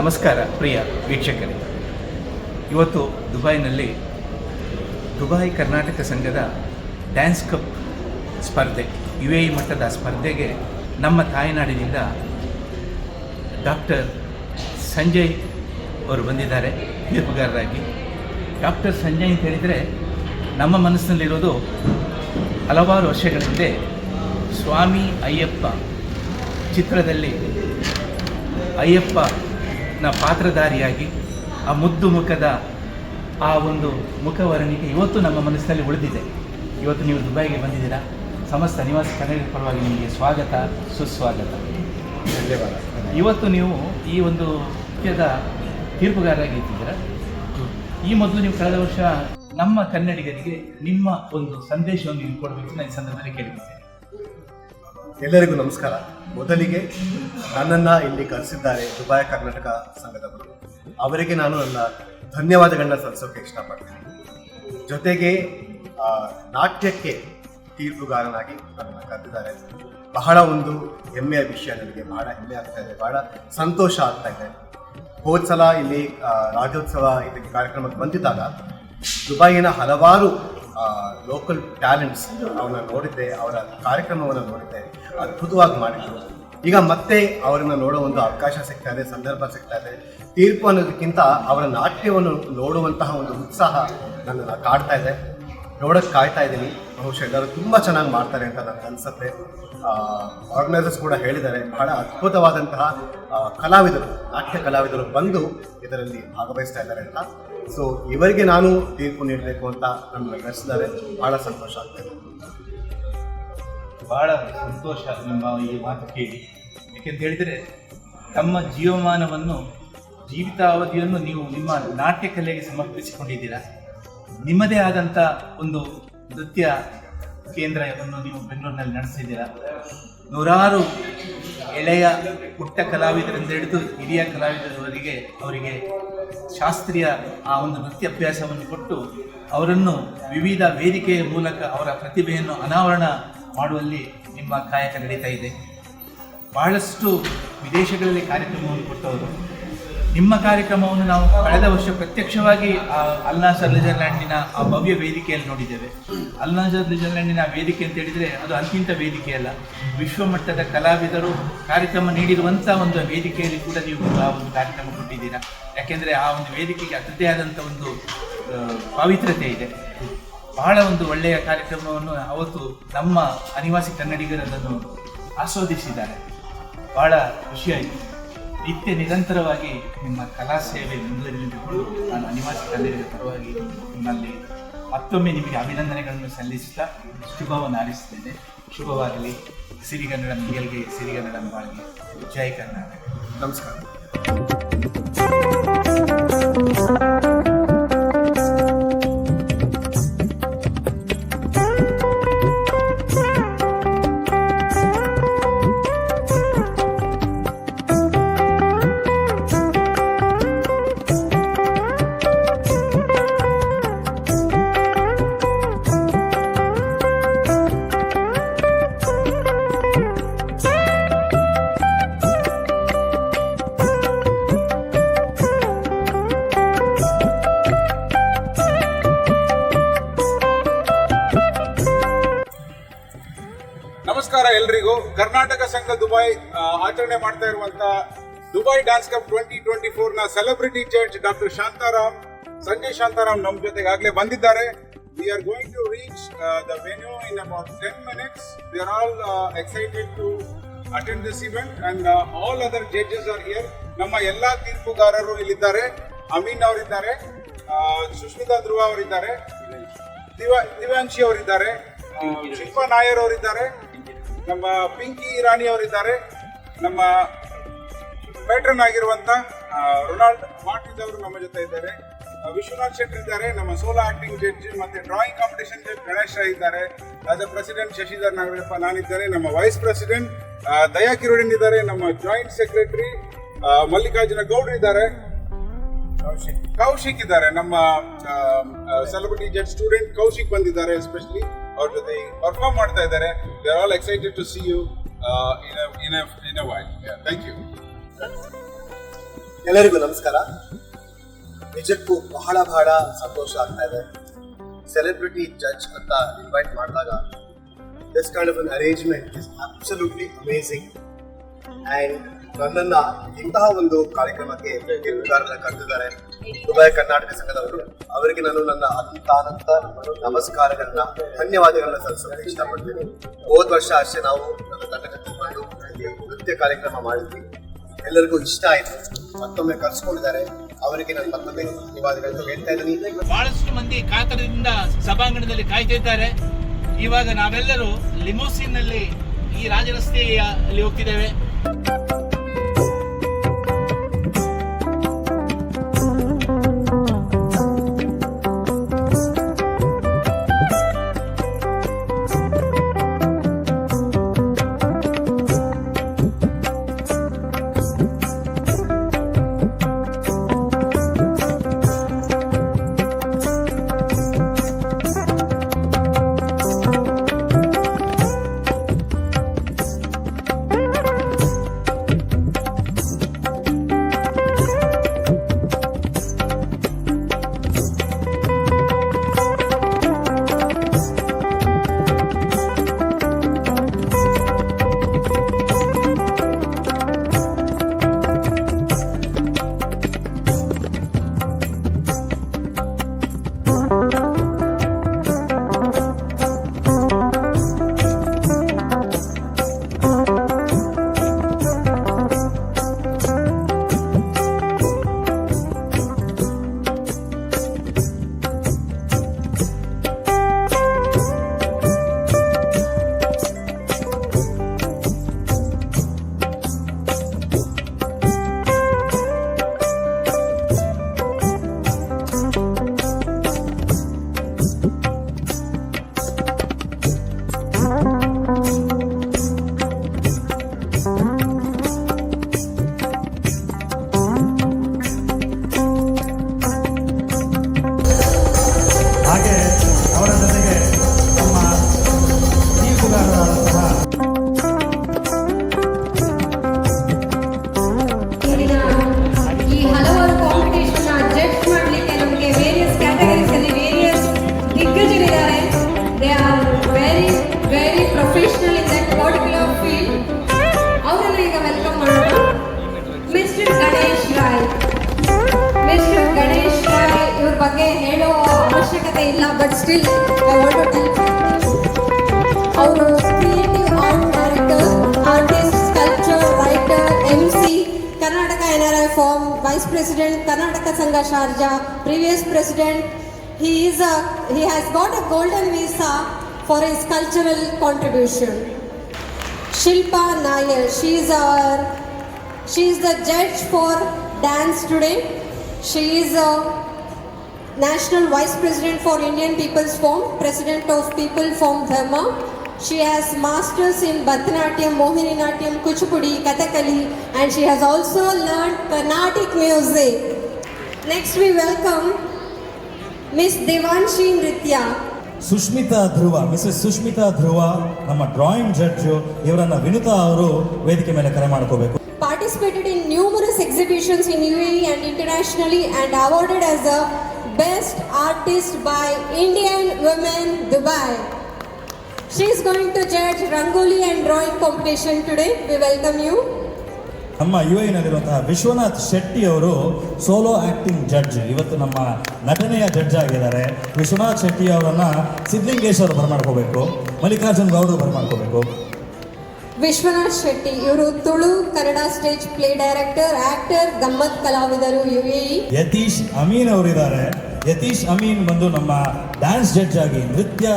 ನಮಸ್ಕಾರ ಪ್ರಿಯ ವೀಕ್ಷಕರೇ. ಇವತ್ತು ದುಬೈನಲ್ಲಿ ದುಬೈ ಕರ್ನಾಟಕ ಸಂಘದ ಡ್ಯಾನ್ಸ್ ಕಪ್ ಸ್ಪರ್ಧೆ ಯು ಎ ಮಟ್ಟದ ಸ್ಪರ್ಧೆಗೆ ನಮ್ಮ ತಾಯ್ನಾಡಿನಿಂದ ಡಾಕ್ಟರ್ ಸಂಜಯ್ ಅವರು ಬಂದಿದ್ದಾರೆ, ತೀರ್ಪುಗಾರರಾಗಿ. ಡಾಕ್ಟರ್ ಸಂಜಯ್ ಅಂತ ಹೇಳಿದರೆ ನಮ್ಮ ಮನಸ್ಸಿನಲ್ಲಿರೋದು ಹಲವಾರು ವರ್ಷಗಳ ಹಿಂದೆ ಸ್ವಾಮಿ ಅಯ್ಯಪ್ಪ ಚಿತ್ರದಲ್ಲಿ ಅಯ್ಯಪ್ಪನ ಪಾತ್ರಧಾರಿಯಾಗಿ ಆ ಮುದ್ದು ಮುಖದ ಆ ಒಂದು ಮುಖವರ್ಣಿಕೆ ಇವತ್ತು ನಮ್ಮ ಮನಸ್ಸಿನಲ್ಲಿ ಉಳಿದಿದೆ. ಇವತ್ತು ನೀವು ದುಬೈಗೆ ಬಂದಿದ್ದೀರಾ? ಸಮಸ್ತ ನಿವಾಸಿ ಕನ್ನಡ ಪರವಾಗಿ ನಿಮಗೆ ಸ್ವಾಗತ ಸುಸ್ವಾಗತ. ಧನ್ಯವಾದ. ಇವತ್ತು ನೀವು ಈ ಒಂದು ಮುಖ್ಯದ ತೀರ್ಪುಗಾರರಾಗಿ ಇದ್ದೀರಾ? ಈ ಮೊದಲು ನೀವು ಕಳೆದ ವರ್ಷ ನಮ್ಮ ಕನ್ನಡಿಗರಿಗೆ ನಿಮ್ಮ ಒಂದು ಸಂದೇಶವನ್ನು ನೀವು ಕೊಡಬೇಕು ನಾನು ಈ ಸಂದರ್ಭದಲ್ಲಿ ಕೇಳಿದ್ದೇನೆ ಎಲ್ಲರಿಗೂ ನಮಸ್ಕಾರ. ಮೊದಲಿಗೆ ನನ್ನನ್ನು ಇಲ್ಲಿ ಕರೆಸಿದ್ದಾರೆ ದುಬೈ ಕರ್ನಾಟಕ ಸಂಘದವರು. ಅವರಿಗೆ ನಾನು ನನ್ನ ಧನ್ಯವಾದಗಳನ್ನ ಸಲ್ಲಿಸೋಕೆ ಇಷ್ಟಪಡ್ತೀನಿ. ಜೊತೆಗೆ ನಾಟ್ಯಕ್ಕೆ ತೀರ್ಪುಗಾರನಾಗಿ ನನ್ನನ್ನು ಕರೆದಿದ್ದಾರೆ. ಬಹಳ ಒಂದು ಹೆಮ್ಮೆಯ ವಿಷಯ ನನಗೆ, ಬಹಳ ಹೆಮ್ಮೆ ಆಗ್ತಾ ಇದೆ, ಬಹಳ ಸಂತೋಷ ಆಗ್ತಾ ಇದೆ. ಹೋದ ಸಲ ಇಲ್ಲಿ ರಾಜ್ಯೋತ್ಸವ ಇದಕ್ಕೆ ಕಾರ್ಯಕ್ರಮಕ್ಕೆ ಬಂದಿದ್ದಾಗ ದುಬೈನ ಹಲವಾರು ಲೋಕಲ್ ಟ್ಯಾಲೆಂಟ್ಸ್ ಅವನ್ನ ನೋಡಿದ್ದೆ, ಅವರ ಕಾರ್ಯಕ್ರಮವನ್ನು ನೋಡಿದ್ದೆ. ಅದ್ಭುತವಾಗಿ ಮಾಡಿದ್ರು. ಈಗ ಮತ್ತೆ ಅವರನ್ನು ನೋಡೋ ಒಂದು ಅವಕಾಶ ಸಿಗ್ತಾ ಇದೆ, ಸಂದರ್ಭ ಸಿಗ್ತಾ ಇದೆ. ತೀರ್ಪು ಅನ್ನೋದಕ್ಕಿಂತ ಅವರ ನಾಟ್ಯವನ್ನು ನೋಡುವಂತಹ ಒಂದು ಉತ್ಸಾಹ ನನ್ನನ್ನು ಕಾಡ್ತಾ ಇದೆ. ನೋಡೋಕ್ಕೆ ಕಾಯ್ತಾ ಇದ್ದೀನಿ. ಬಹುಶಃ ಎಲ್ಲರೂ ತುಂಬ ಚೆನ್ನಾಗಿ ಮಾಡ್ತಾರೆ ಅಂತ ನನಗೆ ಅನಿಸುತ್ತೆ. ಆರ್ಗನೈಸರ್ಸ್ ಕೂಡ ಹೇಳಿದ್ದಾರೆ. ಬಹಳ ಅದ್ಭುತವಾದಂತಹ ಕಲಾವಿದರು, ನಾಟ್ಯ ಕಲಾವಿದರು ಬಂದು ಇದರಲ್ಲಿ ಭಾಗವಹಿಸ್ತಾ ಇದ್ದಾರೆ ಅಂತ. ಸೊ ಇವರಿಗೆ ನಾನು ತೀರ್ಪು ನೀಡಬೇಕು ಅಂತ ನನ್ನ ನಡೆಸಿದ್ದಾರೆ. ಬಹಳ ಸಂತೋಷ ಆಗ್ತದೆ ಬಹಳ ಸಂತೋಷ ನಿಮ್ಮ ಈ ಮಾತು ಕೇಳಿ. ಯಾಕೆಂತ ಹೇಳಿದರೆ, ತಮ್ಮ ಜೀವಮಾನವನ್ನು, ಜೀವಿತಾವಧಿಯನ್ನು ನೀವು ನಿಮ್ಮ ನಾಟ್ಯ ಕಲೆಗೆ ಸಮರ್ಪಿಸಿಕೊಂಡಿದ್ದೀರಾ? ನಿಮ್ಮದೇ ಆದಂಥ ಒಂದು ನೃತ್ಯ ಕೇಂದ್ರವನ್ನು ನೀವು ಬೆಂಗಳೂರಿನಲ್ಲಿ ನಡೆಸಿದ್ದೀರಾ? ನೂರಾರು ಎಳೆಯ ಪುಟ್ಟ ಕಲಾವಿದರಿಂದ ಹಿಡಿದು ಹಿರಿಯ ಕಲಾವಿದರವರಿಗೆ ಅವರಿಗೆ ಶಾಸ್ತ್ರೀಯ ಆ ಒಂದು ನೃತ್ಯಾಭ್ಯಾಸವನ್ನು ಕೊಟ್ಟು ಅವರನ್ನು ವಿವಿಧ ವೇದಿಕೆಯ ಮೂಲಕ ಅವರ ಪ್ರತಿಭೆಯನ್ನು ಅನಾವರಣ ಮಾಡುವಲ್ಲಿ ನಿಮ್ಮ ಕಾಯಕ ನಡೀತಾ ಇದೆ. ಬಹಳಷ್ಟು ವಿದೇಶಗಳಲ್ಲಿ ಕಾರ್ಯಕ್ರಮವನ್ನು ಕೊಟ್ಟವರು. ನಿಮ್ಮ ಕಾರ್ಯಕ್ರಮವನ್ನು ನಾವು ಕಳೆದ ವರ್ಷ ಪ್ರತ್ಯಕ್ಷವಾಗಿ ಅಲ್ನಾಸರ್ ಲಿಜರ್ಲ್ಯಾಂಡಿನ ಆ ಭವ್ಯ ವೇದಿಕೆಯಲ್ಲಿ ನೋಡಿದ್ದೇವೆ. ಅಲ್ನಾಸರ್ ಲಿಜರ್ಲ್ಯಾಂಡಿನ ವೇದಿಕೆ ಅಂತ ಹೇಳಿದರೆ ಅದು ಅಂತಿಂತ ವೇದಿಕೆಯಲ್ಲ ವಿಶ್ವಮಟ್ಟದ ಕಲಾವಿದರು ಕಾರ್ಯಕ್ರಮ ನೀಡಿರುವಂಥ ಒಂದು ವೇದಿಕೆಯಲ್ಲಿ ಕೂಡ ನೀವು ಆ ಒಂದು ಕಾರ್ಯಕ್ರಮ ಕೊಟ್ಟಿದ್ದೀರಾ. ಯಾಕೆಂದರೆ ಆ ಒಂದು ವೇದಿಕೆಗೆ ಅದರದ್ದೇ ಆದಂಥ ಒಂದು ಪಾವಿತ್ರತೆ ಇದೆ. ಬಹಳ ಒಂದು ಒಳ್ಳೆಯ ಕಾರ್ಯಕ್ರಮವನ್ನು ಅವತ್ತು ನಮ್ಮ ಅನಿವಾಸಿ ಕನ್ನಡಿಗರು ಅದನ್ನು ಆಸ್ವಾದಿಸಿದ್ದಾರೆ. ಬಹಳ ಖುಷಿಯಾಯಿತು. ನಿತ್ಯ ನಿರಂತರವಾಗಿ ನಿಮ್ಮ ಕಲಾ ಸೇವೆ ಮುಂದುವರಿಯಬೇಕು ನಾನು ಅನಿವಾಸಿ ಕನ್ನಡಿಗರ ಪರವಾಗಿ ನಿಮ್ಮಲ್ಲಿ ಮತ್ತೊಮ್ಮೆ ನಿಮಗೆ ಅಭಿನಂದನೆಗಳನ್ನು ಸಲ್ಲಿಸುತ್ತಾ ಶುಭವನ್ನು ಆರಿಸುತ್ತೇನೆ ಶುಭವಾಗಲಿ. ಸಿರಿಗನ್ನಡ ಮಿಗೆಲ್ಗೆ ಸಿರಿಗನ್ನಡ ಬಾಳಿಗೆ ಜೈ ಕರ್ನಾಟಕ. ನಮಸ್ಕಾರ. ಆಚರಣೆ ಮಾಡ್ತಾ ಇರುವಂತ Dubai dance cup twenty twenty ಫೋರ್ನ celebrity judge doctor Shantaram Sanjay Shantaram ನಮ್ಮ ಜೊತೆಗೆ ಆಗ್ಲೇ ಬಂದಿದ್ದಾರೆ we are going to reach the venue in about ten minutes we are all excited to attend this event and all other judges are here ನಮ್ಮ ಎಲ್ಲಾ ತೀರ್ಪುಗಾರರು ಇಲ್ಲಿದ್ದಾರೆ. ಅಮೀನ್ ಅವರಿದ್ದಾರೆ ಸುಷ್ಮಿತಾ ಧ್ರುವ ಅವರಿದ್ದಾರೆ ದಿವ- ದಿವ್ಯಾಂಶಿ ಅವರಿದ್ದಾರೆ ಶಿಲ್ಪಾ ನಾಯರ್ ಅವರಿದ್ದಾರೆ ನಮ್ಮ ಪಿಂಕಿ ಇರಾನಿ ಅವರಿದ್ದಾರೆ. ನಮ್ಮ ಪ್ಯಾಟ್ರನ್ ಆಗಿರುವಂತ ರೊನಾಲ್ಡ್ ಮಾರ್ಟಿನ್ ಅವರು ನಮ್ಮ ಜೊತೆ ಇದ್ದಾರೆ. ವಿಶ್ವನಾಥ್ ಶೆಟ್ಟಿ ಇದ್ದಾರೆ, ನಮ್ಮ ಸೋಲೋ ಆಕ್ಟಿಂಗ್ ಜಡ್ಜ್ ಮತ್ತೆ ಡ್ರಾಯಿಂಗ್ ಕಾಂಪಿಟೇಷನ್ ಜಡ್ಜ್ ಗಣೇಶ್ ಇದ್ದಾರೆ. ಆಸ್ ಪ್ರೆಸಿಡೆಂಟ್ ಶಶಿಧರ್ ನಾಗರಪ್ಪ ನಾನಿದ್ದಾರೆ. ನಮ್ಮ ವೈಸ್ ಪ್ರೆಸಿಡೆಂಟ್ ದಯಾ ಕಿರೋಡಿನ್ ಇದ್ದಾರೆ. ನಮ್ಮ ಜಾಯಿಂಟ್ ಸೆಕ್ರೆಟರಿ ಮಲ್ಲಿಕಾರ್ಜುನ ಗೌಡ್ರು ಇದ್ದಾರೆ. ಕೌಶಿಕ್ ಇದ್ದಾರೆ. ನಮ್ಮ ಸೆಲೆಬ್ರಿಟಿ ಜೆಟ್ ಸ್ಟೂಡೆಂಟ್ ಕೌಶಿಕ್ ಬಂದಿದ್ದಾರೆ ಎಸ್ಪೆಷಲಿ ಅವ್ರ ಜೊತೆ ಪರ್ಫಾರ್ಮ್ ಮಾಡ್ತಾ ಇದ್ದಾರೆ. They are all excited to see you in in in a while thank you ಎಲ್ಲರಿಗೂ ನಮಸ್ಕಾರ. ನಿಜಕ್ಕೂ ಬಹಳ ಬಹಳ ಸಂತೋಷ ಆಗ್ತಾ ಇದೆ. ಸೆಲೆಬ್ರಿಟಿ ಜಡ್ಜ್ ಅಂತ ಇನ್ವೈಟ್ ಮಾಡಿದಾಗ this kind of an arrangement is absolutely amazing and ನನ್ನನ್ನ ಇಂತಹ ಒಂದು ಕಾರ್ಯಕ್ರಮಕ್ಕೆ ತೀರ್ಪುಗಾರರ ಕರೆದಿದ್ದಾರೆ. ದುಬೈ ಕರ್ನಾಟಕ ಸಂಘದವರು. ಅವರಿಗೆ ನಾನು ನನ್ನ ಅತ್ಯಂತ ನಮಸ್ಕಾರಗಳನ್ನ, ಧನ್ಯವಾದಗಳನ್ನ ಸಲ್ಲಿಸೋಕೆ ಇಷ್ಟಪಡ್ತೀನಿ. ಹೋದ ವರ್ಷ ಅಷ್ಟೇ ನಾವು ನನ್ನ ತಂಡಕ್ಕೆ ಇಲ್ಲಿ ನೃತ್ಯ ಕಾರ್ಯಕ್ರಮ ಮಾಡಿದ್ವಿ. ಎಲ್ಲರಿಗೂ ಇಷ್ಟ ಆಯ್ತು. ಮತ್ತೊಮ್ಮೆ ಕರ್ಸ್ಕೊಂಡಿದ್ದಾರೆ. ಅವರಿಗೆ ನಾನು ಮತ್ತೊಮ್ಮೆ ಧನ್ಯವಾದಗಳನ್ನು ಹೇಳ್ತಾ ಇದ್ದೀನಿ. ಬಹಳಷ್ಟು ಮಂದಿ ಕಾತರದಿಂದ ಸಭಾಂಗಣದಲ್ಲಿ ಕಾಯ್ತಾ ಇದ್ದಾರೆ ಇವಾಗ ನಾವೆಲ್ಲರೂ ಲಿಮೋಸಿನ್ನಲ್ಲಿ ಈ ರಾಜರಸ್ತೆಯಲ್ಲಿ ಹೋಗ್ತಿದ್ದೇವೆ. but still I want to tell how creative art director, artist, sculptor, writer, MC, Karnataka NRI form, Vice President, Karnataka Sangha Sharja, previous president. He is a, he has got a golden visa for his cultural contribution. Shilpa Nair, she is our she is the judge for dance today. She is a national vice president for indian people's forum president of people forum dharma she has masters in bharatanatyam mohininatyam kuchipudi kathakali and she has also learned carnatic music next we welcome miss devanshi nritya Sushmita Dhruva Mrs Sushmita Dhruva ನಮ್ಮ drawing judge ಇವರನ್ನ ವಿನುತಾ ಅವರು ವೇದಿಕೆ ಮೇಲೆ ಕರೆ ಮಾಡ್ಕೋಬೇಕು participated in numerous exhibitions in UAE and internationally and awarded as the best artist by Indian Women Dubai. She is going to judge Rangoli and drawing competition today. We welcome you. ನಮ್ಮ U ಎನಲ್ಲಿರುವಂತಹ ವಿಶ್ವನಾಥ್ ಶೆಟ್ಟಿ ಅವರು solo acting judge ಇವತ್ತು ನಮ್ಮ ನಟನೆಯ judge ಆಗಿದ್ದಾರೆ ವಿಶ್ವನಾಥ್ ಶೆಟ್ಟಿ ಅವರನ್ನ ಸಿದ್ದಲಿಂಗೇಶ್ವರ ಬರ್ಮಾಡ್ಕೋಬೇಕು ಮಲ್ಲಿಕಾರ್ಜುನ್ ಗೌಡರು ಬರ್ಮಾಡ್ಕೋಬೇಕು ವಿಶ್ವನಾಥ್ ಶೆಟ್ಟಿ ಇವರು Tulu Kannada stage play director actor Gammat ಕಲಾವಿದರು ಯು ಎ ಯತೀಶ್ ಅಮೀನ್ ಅವರಿದ್ದಾರೆ ಯತೀಶ್ ಅಮೀನ್ ಬಂದು ನಮ್ಮ ಡ್ಯಾನ್ಸ್ ಜಡ್ಜ್ ಆಗಿ ನೃತ್ಯ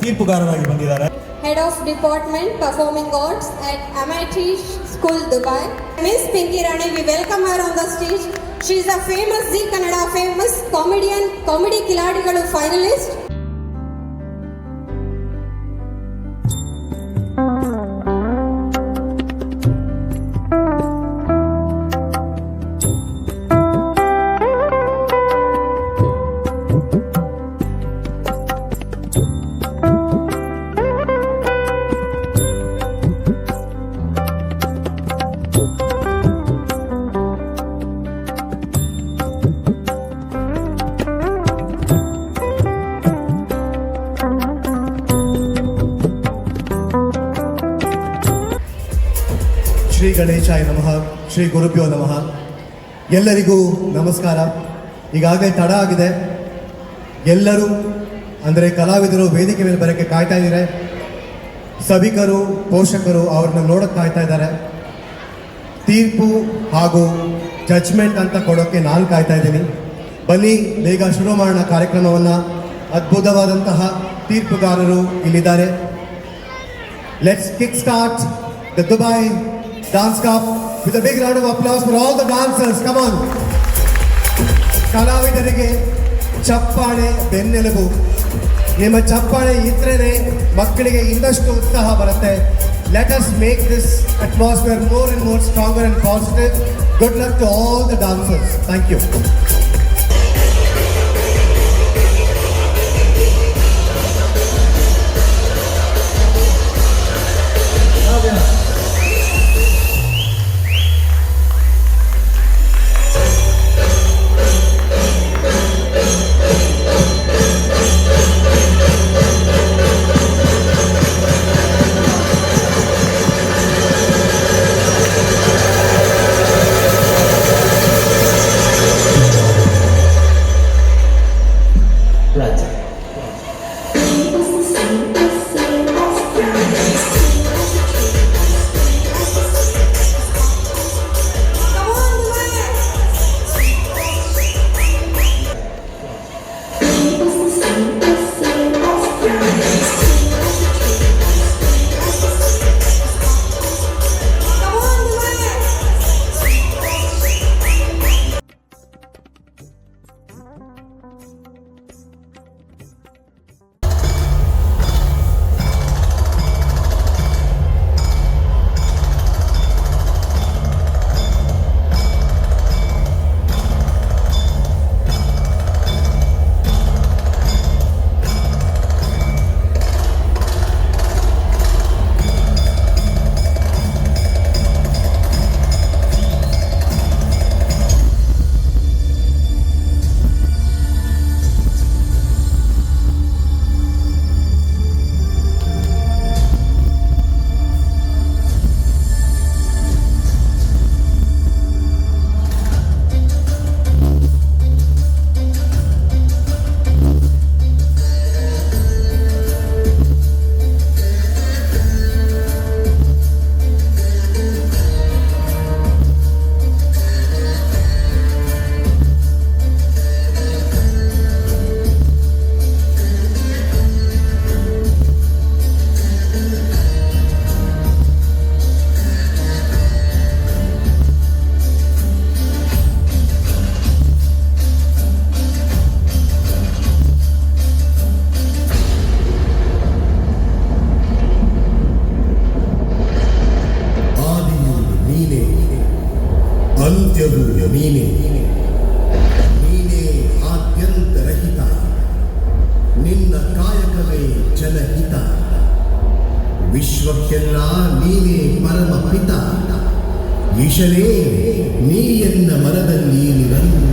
ತೀರ್ಪುಗಾರರಾಗಿ ಬಂದಿದ್ದಾರೆ. Head of department performing arts at Amity school Dubai Miss Pinky Rani we welcome her on the stage she is a famous Zee Kannada famous comedian comedy Khiladigalu finalist ಗಣೇಶಾಯ ನಮಃ, ಶ್ರೀ ಗುರುಭ್ಯೋ ನಮಃ. ಎಲ್ಲರಿಗೂ ನಮಸ್ಕಾರ. ಈಗಾಗಲೇ ತಡ ಆಗಿದೆ. ಎಲ್ಲರೂ, ಅಂದರೆ ಕಲಾವಿದರು ವೇದಿಕೆ ಮೇಲೆ ಬರೋಕ್ಕೆ ಕಾಯ್ತಾ ಇದ್ದಾರೆ. ಸಭಿಕರು, ಪೋಷಕರು ಅವ್ರನ್ನ ನೋಡಕ್ಕೆ ಕಾಯ್ತಾ ಇದ್ದಾರೆ. ತೀರ್ಪು ಹಾಗೂ ಜಡ್ಜ್ಮೆಂಟ್ ಅಂತ ಕೊಡೋಕ್ಕೆ ನಾನು ಕಾಯ್ತಾ ಇದ್ದೀನಿ. ಬನ್ನಿ, ಬೇಗ ಶುರು ಮಾಡೋಣ ಕಾರ್ಯಕ್ರಮವನ್ನು ಅದ್ಭುತವಾದಂತಹ ತೀರ್ಪುಗಾರರು ಇಲ್ಲಿದ್ದಾರೆ. Let's kick start the Dubai dance cup with a big round of applause for all the dancers come on. ಕಲಾವಿದರಿಗೆ ಚಪ್ಪಾಳೆ, ಬೆನ್ನೆಲುಬು. ನಿಮ್ಮ ಚಪ್ಪಾಳೆ ಇದ್ರೇ ಮಕ್ಕಳಿಗೆ ಇನ್ನಷ್ಟು ಉತ್ಸಾಹ ಬರುತ್ತೆ. Let us make this atmosphere more and more stronger and positive good luck to all the dancers thank you ಪರಮ ಪಿತ ಈಶನೇ ನೀ ಎನ್ನ ಮರದಲ್ಲಿ ನಿರಂತರ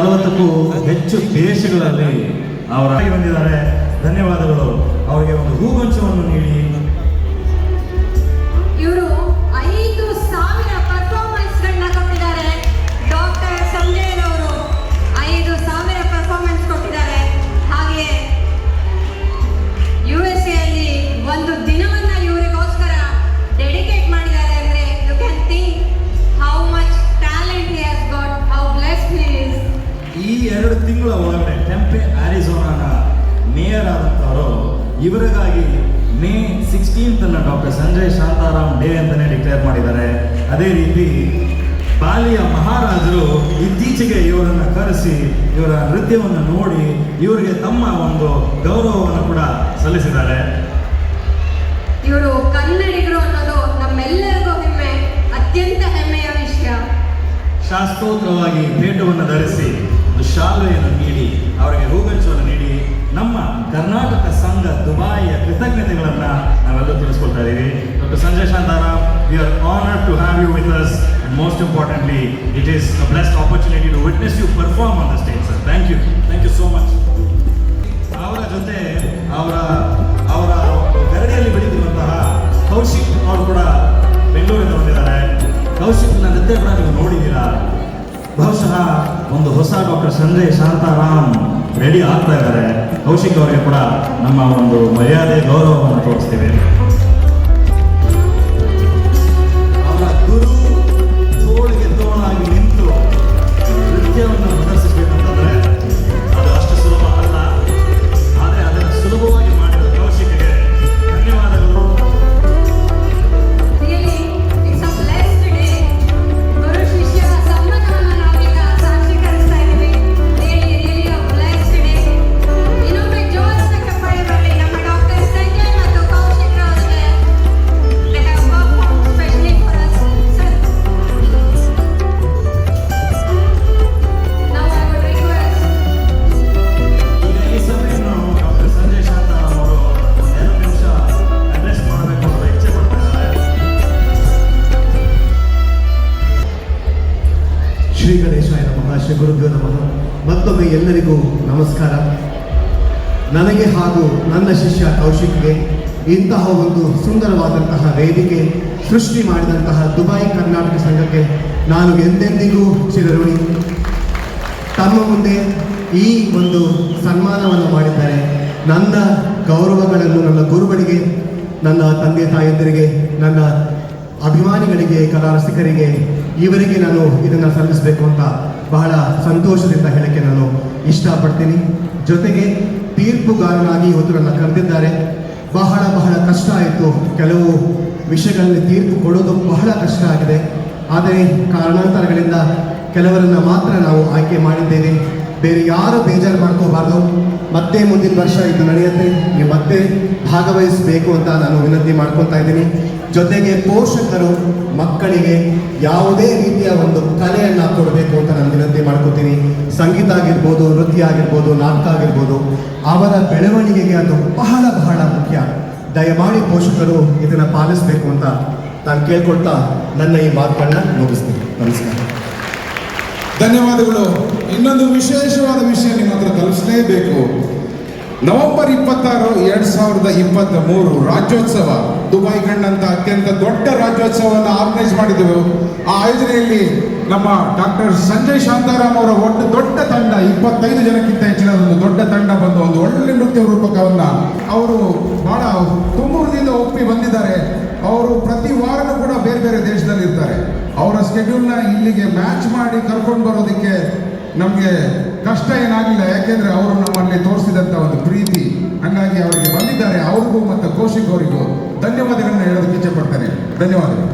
ನಲವತ್ತಕ್ಕೂ ಹೆಚ್ಚು ದೇಶಗಳಲ್ಲಿ ಅವರ ಬಂದಿದ್ದಾರೆ. ಧನ್ಯವಾದಗಳು. ಅವರಿಗೆ ಒಂದು ಹೂಗೊಂಚವನ್ನು ನೀಡಿ. ಸಲ್ಲಿಸಿದ್ದಾರೆ. ಇವರು ಕನ್ನಡಿಗರು ಅನ್ನೋದು ನಮ್ಮೆಲ್ಲರಿಗೂ ಹೆಮ್ಮೆ ಅತ್ಯಂತ ಹೆಮ್ಮೆಯ ವಿಷಯ. ಶಾಸ್ತ್ರೋತ್ರವಾಗಿ ಪೇಟವನ್ನು ಧರಿಸಿ ಒಂದು ಶಾಲೆಯನ್ನು ನೀಡಿ ಅವರಿಗೆ ಹೂಗಚ್ಚವನ್ನು ನೀಡಿ ನಮ್ಮ ಕರ್ನಾಟಕ ಸಂಘ ದುಬಾಯಿಯ ಕೃತಜ್ಞತೆಗಳನ್ನು ನಾವೆಲ್ಲರೂ ತಿಳಿಸ್ಕೊಳ್ತಾ ಇದ್ದೀವಿ. Doctor Sanjay Shantaram we are honoured to have you with us most importantly it is a blessed opportunity to witness you perform on the stage sir thank you thank you so much ಅವರ ಜೊತೆ ಅವರ ಅವರ ಗರಡಿಯಲ್ಲಿ ಬೆಳೀತಿರುವಂತಹ ಕೌಶಿಕ್ ಅವರು ಕೂಡ ಬೆಂಗಳೂರಿಂದ ಬಂದಿದ್ದಾರೆ. ಕೌಶಿಕ್ನ ನೃತ್ಯ ಕೂಡ ನೀವು ನೋಡಿದ್ದೀರಾ? ಬಹುಶಃ ಒಂದು ಹೊಸ ಡಾಕ್ಟರ್ ಸಂಜಯ್ ಶಾಂತಾರಾಮ್ ರೆಡಿ ಆಗ್ತಾ ಇದ್ದಾರೆ. ಕೌಶಿಕ್ ಅವರಿಗೆ ಕೂಡ ನಮ್ಮ ಒಂದು ಮರ್ಯಾದೆ, ಗೌರವವನ್ನು ತೋರಿಸ್ತೀವಿ. ನನ್ನ ಶಿಷ್ಯ ಕೌಶಿಕ್ಗೆ ಇಂತಹ ಒಂದು ಸುಂದರವಾದಂತಹ ವೇದಿಕೆ ಸೃಷ್ಟಿ ಮಾಡಿದಂತಹ ದುಬೈ ಕರ್ನಾಟಕ ಸಂಘಕ್ಕೆ ನಾನು ಎಂದೆಂದಿಗೂ ಚಿರಋಣಿ. ತಮ್ಮ ಮುಂದೆ ಈ ಒಂದು ಸನ್ಮಾನವನ್ನು ಮಾಡಿದ್ದಾರೆ. ನನ್ನ ಗೌರವಗಳನ್ನು ನನ್ನ ಗುರುಗಳಿಗೆ, ನನ್ನ ತಂದೆ ತಾಯಂದಿರಿಗೆ, ನನ್ನ ಅಭಿಮಾನಿಗಳಿಗೆ ಕಲಾ ಇವರಿಗೆ ನಾನು ಇದನ್ನು ಸಲ್ಲಿಸಬೇಕು ಅಂತ ಬಹಳ ಸಂತೋಷದಿಂದ ಹೇಳಕ್ಕೆ ನಾನು ಇಷ್ಟಪಡ್ತೀನಿ. ಜೊತೆಗೆ ತೀರ್ಪುಗಾರನಾಗಿ ಇವತ್ತು ನನ್ನ ಕರೆದಿದ್ದಾರೆ. ಬಹಳ ಬಹಳ ಕಷ್ಟ ಆಯಿತು. ಕೆಲವು ವಿಷಯಗಳಲ್ಲಿ ತೀರ್ಪು ಕೊಡೋದು ಬಹಳ ಕಷ್ಟ ಆಗಿದೆ. ಆದರೆ ಕಾರಣಾಂತರಗಳಿಂದ ಕೆಲವರನ್ನು ಮಾತ್ರ ನಾವು ಆಯ್ಕೆ ಮಾಡಿದ್ದೇವೆ. ಬೇರೆ ಯಾರು ಬೇಜಾರು ಮಾಡ್ಕೋಬಾರ್ದು. ಮತ್ತೆ ಮುಂದಿನ ವರ್ಷ ಇದು ನಡೆಯುತ್ತೆ. ನೀವು ಮತ್ತೆ ಭಾಗವಹಿಸಬೇಕು ಅಂತ ನಾನು ವಿನಂತಿ ಮಾಡ್ಕೊತಾ ಇದ್ದೀನಿ. ಜೊತೆಗೆ ಪೋಷಕರು ಮಕ್ಕಳಿಗೆ ಯಾವುದೇ ರೀತಿಯ ಒಂದು ಕಲೆಯನ್ನು ಕೊಡಬೇಕು ಅಂತ ನಾನು ವಿನಂತಿ ಮಾಡ್ಕೋತೀನಿ ಸಂಗೀತ ಆಗಿರ್ಬೋದು, ನೃತ್ಯ ಆಗಿರ್ಬೋದು, ನಾಟಕ ಆಗಿರ್ಬೋದು, ಅವರ ಬೆಳವಣಿಗೆಗೆ ಅದು ಬಹಳ ಬಹಳ ಮುಖ್ಯ. ದಯಮಾಡಿ ಪೋಷಕರು ಇದನ್ನು ಪಾಲಿಸಬೇಕು ಅಂತ ನಾನು ಕೇಳ್ಕೊಳ್ತಾ ನನ್ನ ಈ ಮಾತುಗಳನ್ನ ಮುಗಿಸ್ತೀನಿ. ನಮಸ್ಕಾರ. ಧನ್ಯವಾದಗಳು. ಇನ್ನೊಂದು ವಿಶೇಷವಾದ ವಿಷಯ ನಿಮ್ಮ ಹತ್ರ ತಲುಪಿಸಲೇಬೇಕು. ನವೆಂಬರ್ ಇಪ್ಪತ್ತಾರು, ಎರಡ್ ಸಾವಿರದ ಇಪ್ಪತ್ತ ಮೂರು ರಾಜ್ಯೋತ್ಸವ. ದುಬೈ ಕಂಡಂತ ಅತ್ಯಂತ ದೊಡ್ಡ ರಾಜ್ಯೋತ್ಸವವನ್ನು ಆರ್ಗನೈಸ್ ಮಾಡಿದೆವು. ಆ ಆಯೋಜನೆಯಲ್ಲಿ ನಮ್ಮ ಡಾಕ್ಟರ್ ಸಂಜಯ್ ಶಾಂತಾರಾಮ್ ಅವರ ಒಟ್ಟು ದೊಡ್ಡ ತಂಡ, ಇಪ್ಪತ್ತೈದು ಜನಕ್ಕಿಂತ ಹೆಚ್ಚಿನ ಒಂದು ದೊಡ್ಡ ತಂಡ ಬಂದು ಒಂದು ಒಳ್ಳೆ ನೃತ್ಯ ರೂಪಕವನ್ನ ಅವರು ಬಹಳ ತುಮೂರಿನಿಂದ ಒಪ್ಪಿ ಬಂದಿದ್ದಾರೆ. ಅವರು ಪ್ರತಿ ವಾರನೂ ಕೂಡ ಬೇರೆ ಬೇರೆ ದೇಶದಲ್ಲಿ ಇರ್ತಾರೆ ಅವರ ಸ್ಕೆಡ್ಯೂಲ್ನ ಇಲ್ಲಿಗೆ ಮ್ಯಾಚ್ ಮಾಡಿ ಕರ್ಕೊಂಡು ಬರೋದಕ್ಕೆ ನಮಗೆ ಕಷ್ಟ ಏನಾಗಲಿಲ್ಲ ಯಾಕೆಂದರೆ ಅವರು ನಮ್ಮಲ್ಲಿ ತೋರಿಸಿದಂಥ ಒಂದು ಪ್ರೀತಿ. ಹಂಗಾಗಿ ಅವರಿಗೆ ಬಂದಿದ್ದಾರೆ. ಅವ್ರಿಗೂ ಮತ್ತು ಕೌಶಿಕ್ ಅವರಿಗೂ ಧನ್ಯವಾದಗಳನ್ನ ಹೇಳೋದಕ್ಕೆ ಇಚ್ಛೆ ಪಡ್ತೇನೆ. ಧನ್ಯವಾದಗಳು.